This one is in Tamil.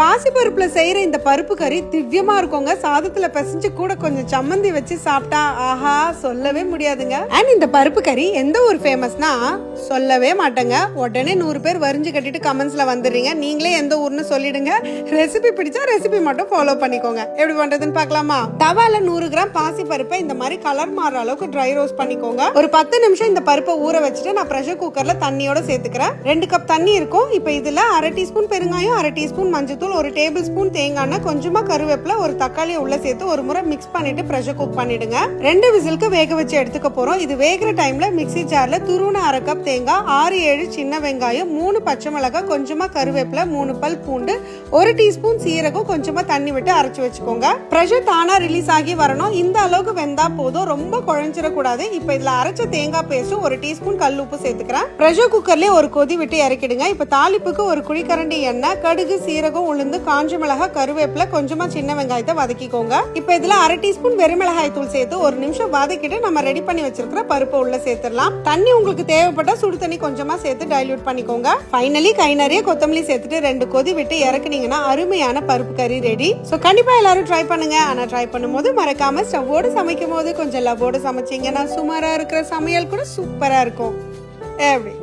பாசிப்பருப்புல செய்யற இந்த பருப்பு கறி திவ்யமா இருக்குங்க. சாதத்துல பிசைஞ்சு கூட கொஞ்சம் சம்மந்தி வச்சு சாப்பிட்டா ஆஹா சொல்லவே முடியாதுங்க. அண்ட் இந்த பருப்பு கறி எந்த ஒரு ஃபேமஸ்னா சொல்லவே மாட்டேங்க. உடனே நூறு பேர் வரிஞ்சு கட்டிட்டு கமெண்ட்ஸ்ல வந்துடுறீங்க. நீங்களே எந்த ஊர்னு சொல்லிடுங்க. ரெசிபி பிடிச்சா ரெசிபி மட்டும் ஃபாலோ பண்ணிக்கோங்க. எப்படி பண்றதுன்னு பார்க்கலாமா? தவால நூறு கிராம் பாசி பருப்பை இந்த மாதிரி கலர் மாற அளவுக்கு ட்ரை ரோஸ்ட் பண்ணிக்கோங்க. ஒரு பத்து நிமிஷம் இந்த பருப்பை ஊற வச்சுட்டு நான் ப்ரெஷர் குக்கர்ல தண்ணியோட சேர்த்துக்கிறேன். ரெண்டு கப் தண்ணி இருக்கும். இப்போ இதுல அரை டீஸ்பூன் பெருங்காயம் அரை டீஸ்பூன் மஞ்சள் மஞ்சத்தூள் ஒரு டேபிள் ஸ்பூன் தேங்காய்னா கொஞ்சமாக கொஞ்சமா கருவேப்பிலை ஒரு தக்காளியை உள்ள சேர்த்து ஒரு முறை மிக்ஸ் பண்ணிட்டு ப்ரெஷர் குக் பண்ணிடுங்க. ரெண்டு விசிலுக்கு வேக வச்சு எடுத்துக்க போறோம். இது வேகிற டைம்ல மிக்ஸி ஜார்ல துருவன அரை கப் தேங்காய் ஆறு ஏழு சின்ன வெங்காயம் மூணு பச்சை மிளகாய் கொஞ்சமா கருவேப்பிலை மூணு பல் பூண்டு ஒரு டீஸ்பூன் சீரகம் கொஞ்சமா தண்ணி விட்டு அரைச்சு வச்சுக்கோங்க. ப்ரெஷர் தானா ரிலீஸ் ஆகி வரணும். இந்த அளவுக்கு வெந்தா போதும். ரொம்ப குழஞ்சிடக்கூடாது இப்போ இதுல அரைச்ச தேங்காய் பேஸ்ட்டும் ஒரு டீஸ்பூன் கல் உப்பு சேர்த்துக்கிறேன். ப்ரெஷர் குக்கர்லயே ஒரு கொதி விட்டு இறக்கிடுங்க. இப்போ தாளிப்புக்கு ஒரு குழிக்கரண்டி எண்ணெய் கடுகு சீரகம் உளுந்து காஞ்ச மிளகாய் கருவேப்பிலை கொஞ்சமா சின்ன வெங்காயத்தை வதக்கிக்கோங்க. இப்போ இதுல அரை டீஸ்பூன் வெறுமிளகாய் தூள் சேர்த்து ஒரு நிமிஷம் வதக்கிட்டு நம்ம ரெடி பண்ணி வச்சிருக்கிற பருப்பை உள்ள சேர்த்துடலாம். தண்ணி உங்களுக்கு தேவைப்பட்டா சுடு தண்ணி கொஞ்சமா சேர்த்து டைல்யூட் பண்ணிக்கோங்க. ஃபைனலி கை நிறைய கொத்தமல்லி சேர்த்துட்டு ரெண்டு கொதி விட்டு இறக்குனீங்கன்னா அருமையான பருப்பு கறி ரெடி ஸோ கண்டிப்பா எல்லாரும் ட்ரை பண்ணுங்க. ஆனா ட்ரை பண்ணும்போது மறக்காம ஸ்டவ்வோடு சமைக்கும் போது கொஞ்சம் லவ்வோடு சமைச்சீங்கன்னா சுமாரா இருக்கிற சமையல் கூட சூப்பரா இருக்கும். எப்படி